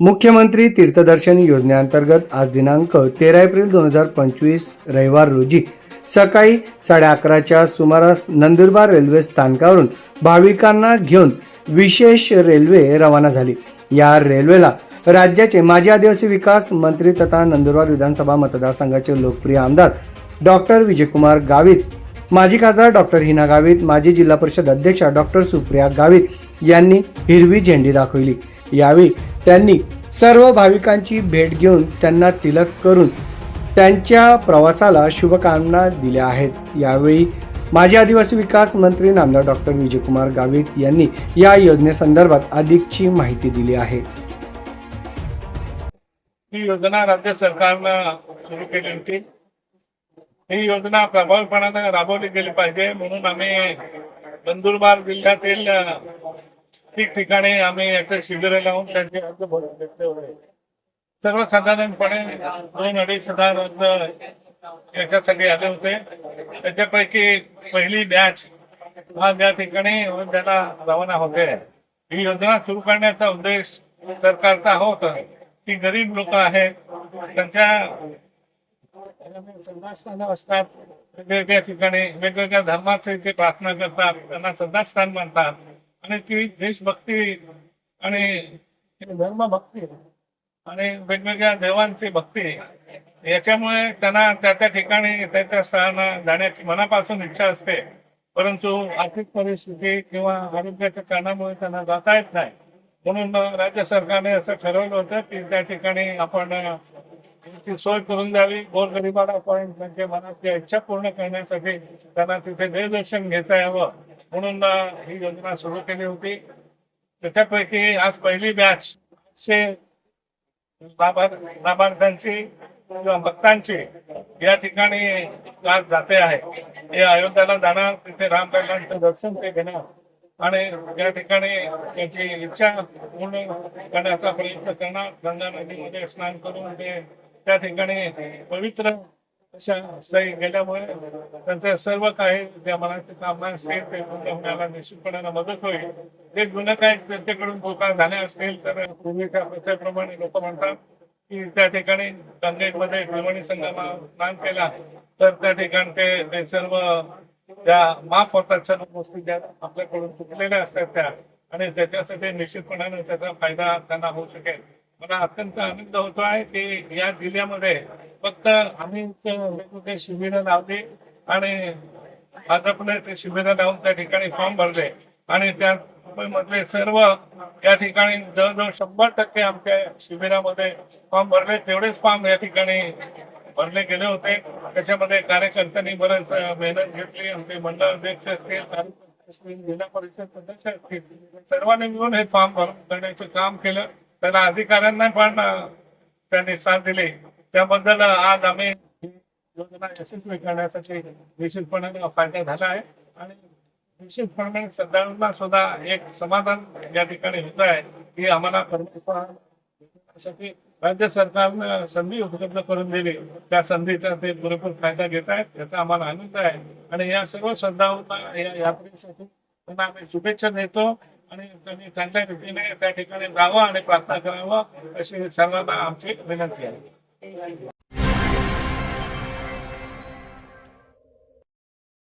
मुख्यमंत्री तीर्थदर्शन योजनेअंतर्गत आज दिनांक तेरा एप्रिल दोन हजार पंचवीस रविवार रोजी सकाळी साडे अकराच्या सुमारास नंदुरबार रेल्वे स्थानकावरून भाविकांना घेऊन विशेष रेल्वे रवाना झाली. या रेल्वेला राज्याचे माजी आदिवासी विकास मंत्री तथा नंदुरबार विधानसभा मतदारसंघाचे लोकप्रिय आमदार डॉक्टर विजयकुमार गावित माजी खासदार डॉक्टर हिना गावित माजी जिल्हा परिषद अध्यक्षा डॉक्टर सुप्रिया गावित यांनी हिरवी झेंडी दाखवली. यावेळी त्यांनी सर्व भाविकांची भेट घेऊन त्यांना तिलक करून त्यांच्या प्रवासाला शुभकामना दिल्या आहेत. यावेळी माजी आदिवासी विकास मंत्री नामदार डॉक्टर विजयकुमार गावित यांनी या योजनेसंदर्भात अधिकची माहिती दिली आहे. ही योजना राज्य सरकारनं सुरू केली होती. ही योजना प्रभावीपणानं राबवली गेली पाहिजे म्हणून आम्ही नंदुरबार जिल्ह्यातील ठिकठिकाणी आम्ही याच्या शिबिरे लावून त्यांचे अर्ज भरून घेतले होते. सर्वसाधारणपणे दोन अडीच हजार अर्ज याच्यासाठी आले होते. त्याच्यापैकी पहिली बॅच आज या ठिकाणी त्याला रवाना होते. ही योजना सुरू करण्याचा उद्देश सरकारचा होत. ती गरीब लोक आहेत. त्यांच्या श्रद्धास्थानं असतात. वेगवेगळ्या ठिकाणी वेगवेगळ्या धर्माचे ते प्रार्थना करतात. त्यांना श्रद्धास्थान मानतात आणि ती देशभक्ती आणि धर्मभक्ती आणि वेगवेगळ्या देवांची भक्ती याच्यामुळे त्यांना त्या त्या ठिकाणी त्या त्या स्थळांना जाण्याची मनापासून इच्छा असते परंतु आर्थिक परिस्थिती किंवा आरोग्याच्या कारणामुळे त्यांना जाता येत नाही म्हणून राज्य सरकारने असं ठरवलं होतं की त्या ठिकाणी आपण ती सोय करून द्यावी. गोरगरिबाला आपण म्हणजे त्यांच्या मनात इच्छा पूर्ण करण्यासाठी त्यांना तिथे देवदर्शन घेता यावं. म्हणून ही योजना सुरू केली होती. त्याच्यापैकी आज पहिली बॅच चे लाभार्थ्यांची किंवा भक्तांची या ठिकाणी आज जाते आहे. हे अयोध्याला जाणार तिथे रामलल्लांचं दर्शन ते घेणार आणि या ठिकाणी त्यांची इच्छा पूर्ण करण्याचा प्रयत्न करणार. गंगा नदीमध्ये स्नान करून ते त्या ठिकाणी पवित्र अशा स्थळी गेल्यामुळे त्यांचं सर्व काही ज्या मनाची कामना असतील ते पूर्ण होण्याला निश्चितपणे मदत होईल. जे जुनं काही त्यांच्याकडून धोका झाल्या असतील तर पूर्वीच्या प्रथेप्रमाणे लोक म्हणतात की त्या ठिकाणी गंगेमध्ये त्रिवेणी संगमा स्नान केला तर त्या ठिकाणी ते ते सर्व त्या माफ होतात सर्व गोष्टी ज्या आपल्याकडून चुकलेल्या असतात त्या आणि त्याच्यासाठी निश्चितपणाने त्याचा फायदा त्यांना होऊ शकेल. मला अत्यंत आनंद होतो आहे की या जिल्ह्यामध्ये फक्त आम्ही वेगवेगळे शिबिरं लावली आणि भाजपने ते शिबिरं लावून त्या ठिकाणी फॉर्म भरले. आणि त्या मधले सर्व या ठिकाणी जवळजवळ शंभर टक्के आमच्या शिबिरामध्ये फॉर्म भरले. तेवढेच फॉर्म या ठिकाणी भरले गेले होते. त्याच्यामध्ये कार्यकर्त्यांनी बरेच मेहनत घेतली. आमचे मंडळ अध्यक्ष असतील असतील जिल्हा परिषद सदस्य असतील सर्वांनी मिळून हे फॉर्म भरून करण्याचं काम केलं. त्याला अधिकाऱ्यांना पण त्यांनी साथ दिली. त्याबद्दल आज आम्ही योजना यशस्वी करण्यासाठी निश्चितपणे फायदा झाला आहे. आणि निश्चितपणे श्रद्धाळूंना सुद्धा एक समाधान या ठिकाणी होत आहे की आम्हाला कर्मचाऱ्यांसाठी राज्य सरकारनं संधी उपलब्ध करून दिली. त्या संधीचा ते पुरेपूर फायदा घेत आहेत याचा आम्हाला आनंद आहे. आणि या सर्व श्रद्धाळूंना या यात्रेसाठी त्यांना आम्ही शुभेच्छा देतो. आणि त्यांनी चांगल्या रीतीने त्या ठिकाणी जावं आणि प्रार्थना करावं अशी सर्वांना आमची विनंती आहे.